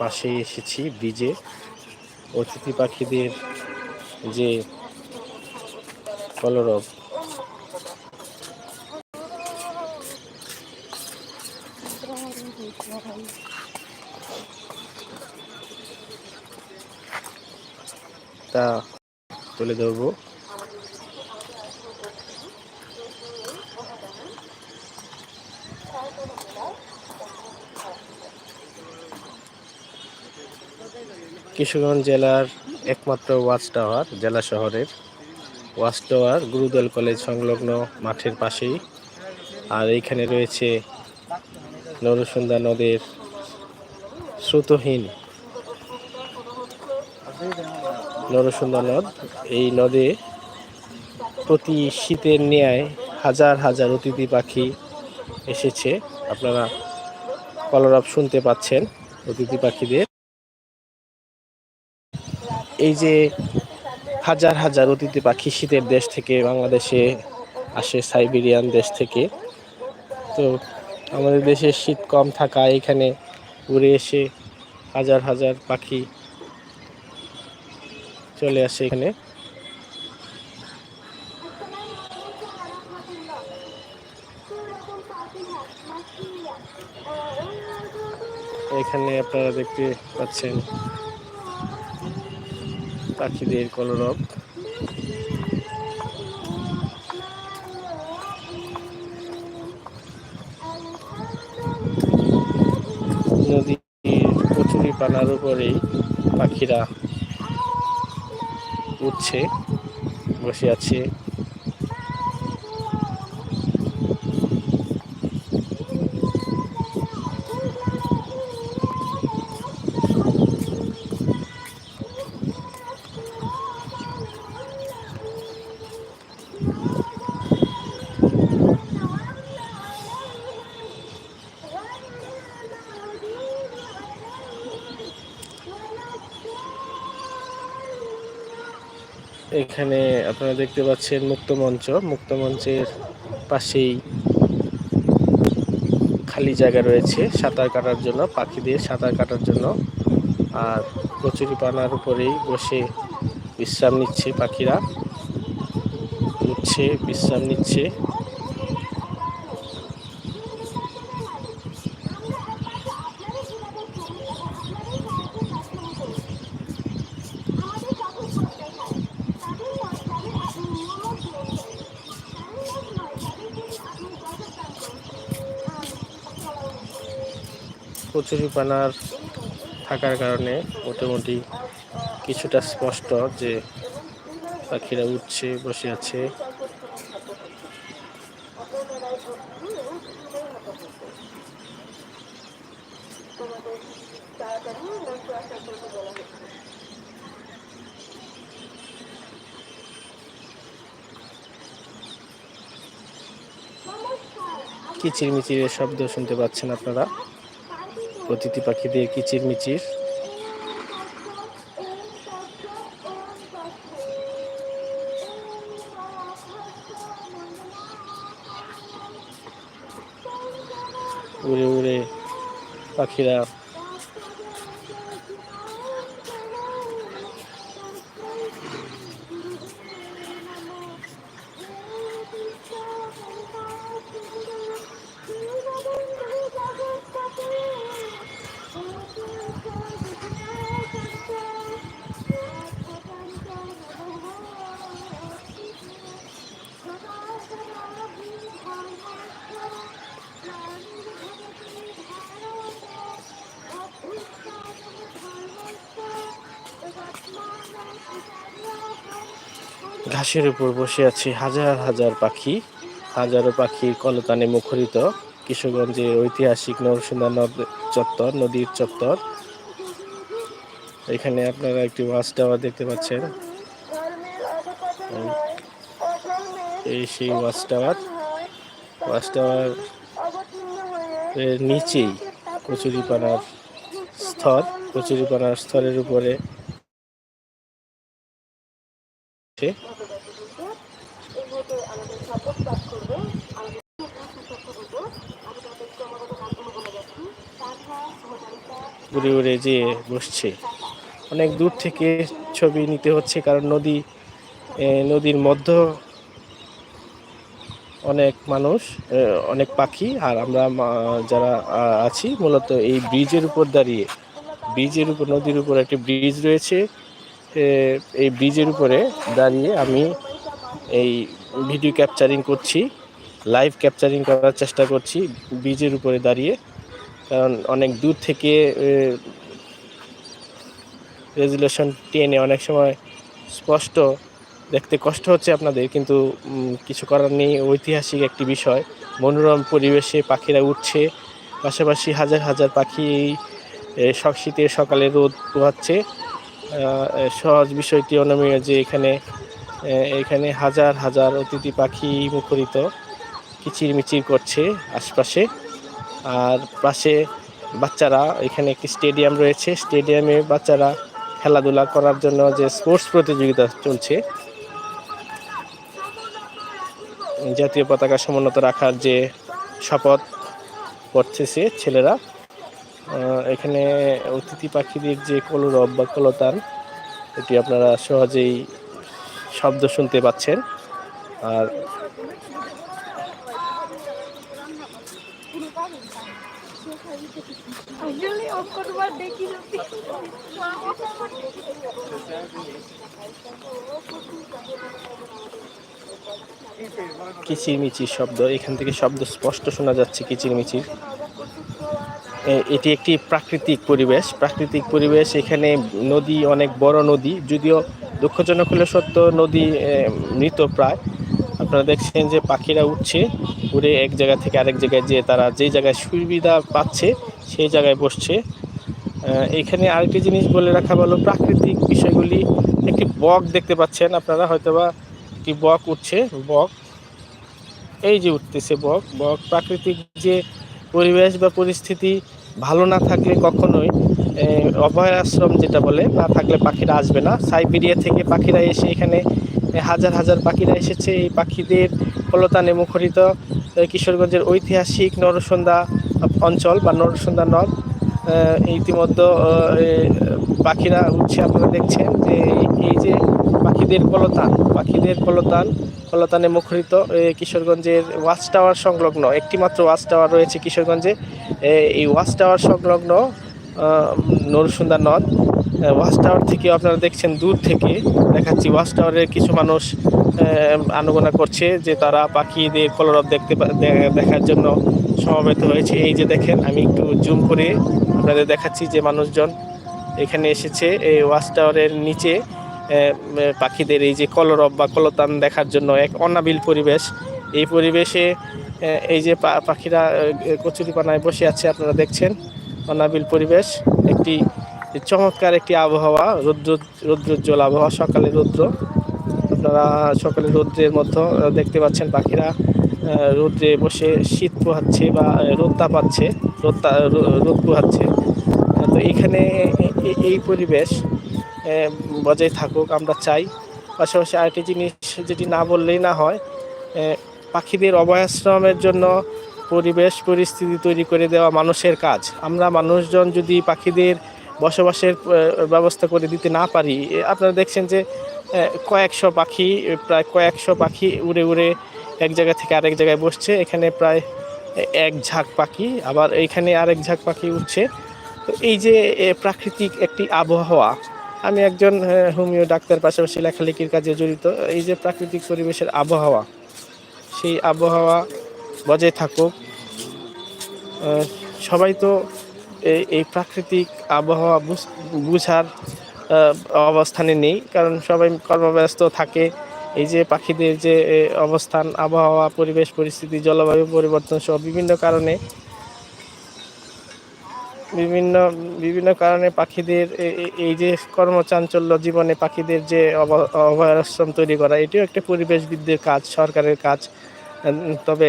পাশেই এসেছি ব্রিজে। অতিথি পাখিদের যে কলরব। তা তুলে ধরবো। কিশোরগঞ্জ জেলার একমাত্র ওয়াচ টাওয়ার জেলা শহরের। ওয়াচ টাওয়ার গুরুদল কলেজ সংলগ্ন মাঠের পাশেই। আর এইখানে রয়েছে নরসুন্দা নদের স্রোতহীন নরসুন্দা নদ। এই নদে প্রতি শীতের ন্যায় হাজার হাজার অতিথি পাখি এসেছে। আপনারা কলরব শুনতে পাচ্ছেন অতিথি পাখিদের। এই যে হাজার হাজার অতিথি পাখি শীতের দেশ থেকে বাংলাদেশে আসে, সাইবেরিয়ান দেশ থেকে। তো আমাদের দেশে শীত কম থাকা, এখানে উড়ে এসে হাজার হাজার পাখি চলে আসে এখানে। এখানে আপনারা দেখতে পাচ্ছেন পাখিদের কলরব নদীর কচুরি পানার উপরেই পাখিরা উঠছে বসে আছে। এখানে আপনারা দেখতে পাচ্ছেন মুক্তমঞ্চ মুক্তমঞ্চের পাশেই খালি জায়গা রয়েছে সাঁতার কাটার জন্য, পাখিদের সাঁতার কাটার জন্য। আর কচুরি পানার উপরেই বসে বিশ্রাম নিচ্ছে পাখিরা। উঠছে, বিশ্রাম নিচ্ছে। কচুরিপানার থাকার কারণে মোটামুটি কিছুটা স্পষ্ট যে পাখিরা উঠছে, বসে আছে। কিচিরমিচিরের শব্দ শুনতে পাচ্ছেন আপনারা? অতিথি পাখিদের কিচির মিচির উড়ে উড়ে পাখিরা ঘাসের উপর বসে আছে হাজার হাজার পাখি, হাজারো পাখির কলতানে মুখরিত, কিশোরগঞ্জের ঐতিহাসিক নরসিংহ নদ চত্বর, নদীর চত্বর। এখানে আপনারা একটি ওয়াচ টাওয়ার দেখতে পাচ্ছেন। এই- সেই ওয়াচ টাওয়ার। ওয়াচ টাওয়ার এর নিচেই কচুরিপানার স্তর কচুরিপানার স্তরের উপরে উড়ে উড়ে যেয়ে বসছে। অনেক দূর থেকে ছবি নিতে হচ্ছে কারণ নদী নদীর মধ্য অনেক মানুষ অনেক পাখি আর আমরা যারা আছি, মূলত এই ব্রিজের উপর দাঁড়িয়ে। ব্রিজের উপর, নদীর উপর একটি ব্রিজ রয়েছে এই ব্রিজের উপরে দাঁড়িয়ে আমি এই ভিডিও ক্যাপচারিং করছি, লাইভ ক্যাপচারিং করার চেষ্টা করছি, ব্রিজের উপরে দাঁড়িয়ে। কারণ অনেক দূর থেকে রেজুলেশন টেনে অনেক সময় স্পষ্ট দেখতে কষ্ট হচ্ছে আপনাদের, কিন্তু কিছু করার নেই। ঐতিহাসিক একটি বিষয়, মনোরম পরিবেশে পাখিরা উঠছে, পাশাপাশি হাজার হাজার পাখি সব শীতের সকালে রোদ পোহাচ্ছে। সহজ বিষয়টি অনমীয় যে এখানে এখানে হাজার হাজার অতিথি পাখি মুখরিত, কিচিরমিচির করছে আশপাশে। আর পাশে বাচ্চারা, এখানে একটি স্টেডিয়াম রয়েছে। স্টেডিয়ামে বাচ্চারা খেলাধুলা করার জন্য যে স্পোর্টস প্রতিযোগিতা চলছে, জাতীয় পতাকা সমুন্নত রাখার যে শপথ করতেছে ছেলেরা। এখানে অতিথি পাখিদের যে কলরব বা কলতান, এটি আপনারা সহজেই শব্দ শুনতে পাচ্ছেন। আর আসলে দেখি কিচিরমিচির শব্দ, এখান থেকে শব্দ স্পষ্ট শোনা যাচ্ছে কিচিরমিচির। এটি একটি প্রাকৃতিক পরিবেশ। প্রাকৃতিক পরিবেশ, এখানে নদী অনেক বড় নদী, যদিও দুঃখজনক হলে সত্য, নদী মৃত প্রায়। আপনারা দেখছেন যে পাখিরা উঠছে উড়ে এক জায়গা থেকে আরেক জায়গায় যেয়ে তারা যেই জায়গায় সুবিধা পাচ্ছে সেই জায়গায় বসছে। এখানে আরেকটি জিনিস বলে রাখা ভালো প্রাকৃতিক বিষয়গুলি একটি বক দেখতে পাচ্ছেন আপনারা হয়তোবা একটি বক উঠছে বক। এই যে উঠতেছে বক বক প্রাকৃতিক যে পরিবেশ বা পরিস্থিতি ভালো না থাকলে কখনোই এ, অভয় আশ্রম যেটা বলে না থাকলে পাখিরা আসবে না। সাইবেরিয়া থেকে পাখিরা এসে এখানে হাজার হাজার পাখিরা এসেছে। এই পাখিদের কলতানে মুখরিত কিশোরগঞ্জের ঐতিহাসিক নরসন্দা অঞ্চল বা নরসন্দা নদ। ইতিমধ্যে পাখিরা উঠছে আপনারা দেখছেন যে এই- যে পাখিদের কলতান পাখিদের কলতান কলতানে মুখরিত কিশোরগঞ্জের ওয়াচ টাওয়ার সংলগ্ন একটি মাত্র ওয়াচ টাওয়ার রয়েছে কিশোরগঞ্জে। এই ওয়াচ টাওয়ার সংলগ্ন নরসুন্দা নদ। ওয়াচ টাওয়ার থেকে আপনারা দেখছেন দূর থেকে দেখাচ্ছি ওয়াচ টাওয়ারে কিছু মানুষ আনাগোনা করছে যে তারা পাখিদের কলরব দেখতে দেখার জন্য সমবেত হয়েছে। এই যে দেখেন, আমি একটু জুম করে আপনাদের দেখাচ্ছি যে মানুষজন এখানে এসেছে। এই ওয়াচ টাওয়ারের নিচে পাখিদের এই যে কলরব বা কলতান দেখার জন্য এক অনাবিল পরিবেশ। এই পরিবেশে এই যে পাখিরা কচুরিপানায় বসে আছে, আপনারা দেখছেন? অনাবিল পরিবেশ, একটি চমৎকার একটি আবহাওয়া, রৌদ্র, রৌদ্রোজ্জ্বল আবহাওয়া, সকালে রৌদ্র। আপনারা সকালে রৌদ্রের মধ্যে দেখতে পাচ্ছেন পাখিরা রৌদ্রে বসে শীত পোহাচ্ছে বা রোদ তাপাচ্ছে, রোদ রোদ পোহাচ্ছে। তো এখানে এই পরিবেশ বজায় থাকুক, আমরা চাই। পাশাপাশি আরেকটি জিনিস, যেটি না বললেই না হয় পাখিদের অভয়াশ্রমের জন্য পরিবেশ, পরিস্থিতি তৈরি করে দেওয়া মানুষের কাজ। আমরা মানুষজন যদি পাখিদের বসবাসের ব্যবস্থা করে দিতে না পারি। আপনারা দেখছেন যে কয়েকশো পাখি, প্রায় কয়েকশো পাখি উড়ে উড়ে এক জায়গা থেকে আরেক জায়গায় বসছে। এখানে প্রায় এক ঝাঁক পাখি, আবার এইখানে আরেক ঝাঁক পাখি উঠছে তো এই যে প্রাকৃতিক একটি আবহাওয়া, আমি একজন হোমিও ডাক্তার, পাশাপাশি লেখালেখির কাজে জড়িত, এই যে প্রাকৃতিক পরিবেশের আবহাওয়া, সেই আবহাওয়া বজায় থাকুক। সবাই তো এই প্রাকৃতিক আবহাওয়া বুঝ- বুঝার অবস্থানে নেই। কারণ সবাই কর্মব্যস্ত থাকে। এই যে পাখিদের যে অবস্থান, আবহাওয়া, পরিবেশ, পরিস্থিতি, জলবায়ু পরিবর্তন সহ বিভিন্ন কারণে, বিভিন্ন বিভিন্ন কারণে পাখিদের এই যে কর্মচাঞ্চল্য জীবনে পাখিদের যে অভয়াশ্রম তৈরি করা, এটিও একটা পরিবেশবিদদের কাজ, সরকারের কাজ। তবে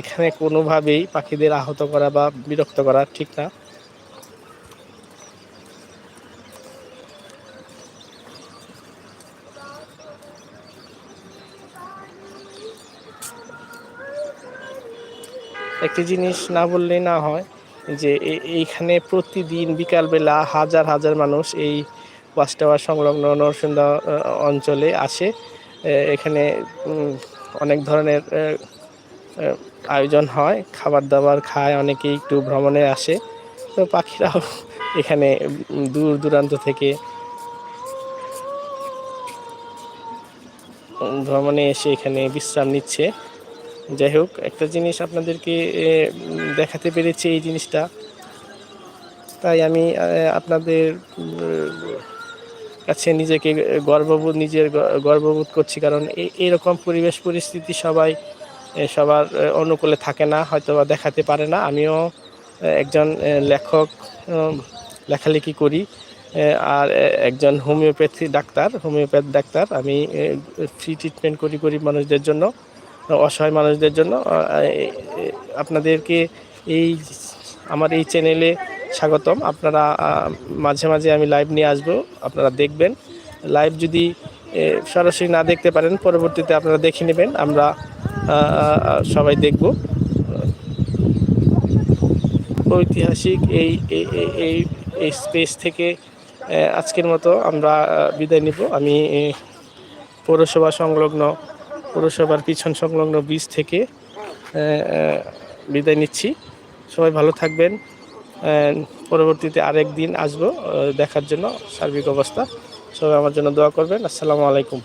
এখানে কোনোভাবেই পাখিদের আহত করা বা বিরক্ত করা ঠিক না। একটি জিনিস না বললেই না হয় যে এইখানে প্রতিদিন বিকালবেলা হাজার হাজার মানুষ এই ওয়াচ টাওয়ার সংলগ্ন নরসিংদা আহ, অঞ্চলে আসে। এখানে অনেক ধরনের আয়োজন হয় খাবার দাবার খায়, অনেকেই একটু ভ্রমণে আসে। তো পাখিরাও এখানে দূর দূরান্ত থেকে ভ্রমণে এসে এখানে বিশ্রাম নিচ্ছে। যাই হোক, একটা জিনিস আপনাদেরকে দেখাতে পেরেছি এই জিনিসটা। তাই আমি আপনাদের কাছে নিজেকে গর্ববোধ, নিজের গর্ববোধ করছি কারণ এরকম পরিবেশ, পরিস্থিতি সবাই সবার অনুকূলে থাকে না হয়তো বা দেখাতে পারে না। আমিও একজন লেখক লেখালেখি করি আর একজন হোমিওপ্যাথি ডাক্তার, হোমিওপ্যাথ ডাক্তার। আমি ফ্রি ট্রিটমেন্ট করি গরিব মানুষদের জন্য, অসহায় মানুষদের জন্য। আপনাদেরকে এই, আমার এই চ্যানেলে স্বাগতম। আপনারা মাঝে মাঝে আমি লাইভ নিয়ে আসব, আপনারা দেখবেন। লাইভ যদি সরাসরি না দেখতে পারেন, পরবর্তীতে আপনারা দেখে নেবেন, আমরা সবাই দেখব। ঐতিহাসিক এই এই- এই- স্পেস থেকে আজকের মতো আমরা বিদায় নিব। আমি পৌরসভা সংলগ্ন, পৌরসভার পিছন সংলগ্ন বীজ থেকে বিদায় নিচ্ছি। সবাই ভালো থাকবেন। পরবর্তীতে আরেক দিন আসব দেখার জন্য সার্বিক অবস্থা। সবাই আমার জন্য দোয়া করবেন। আসসালামু আলাইকুম।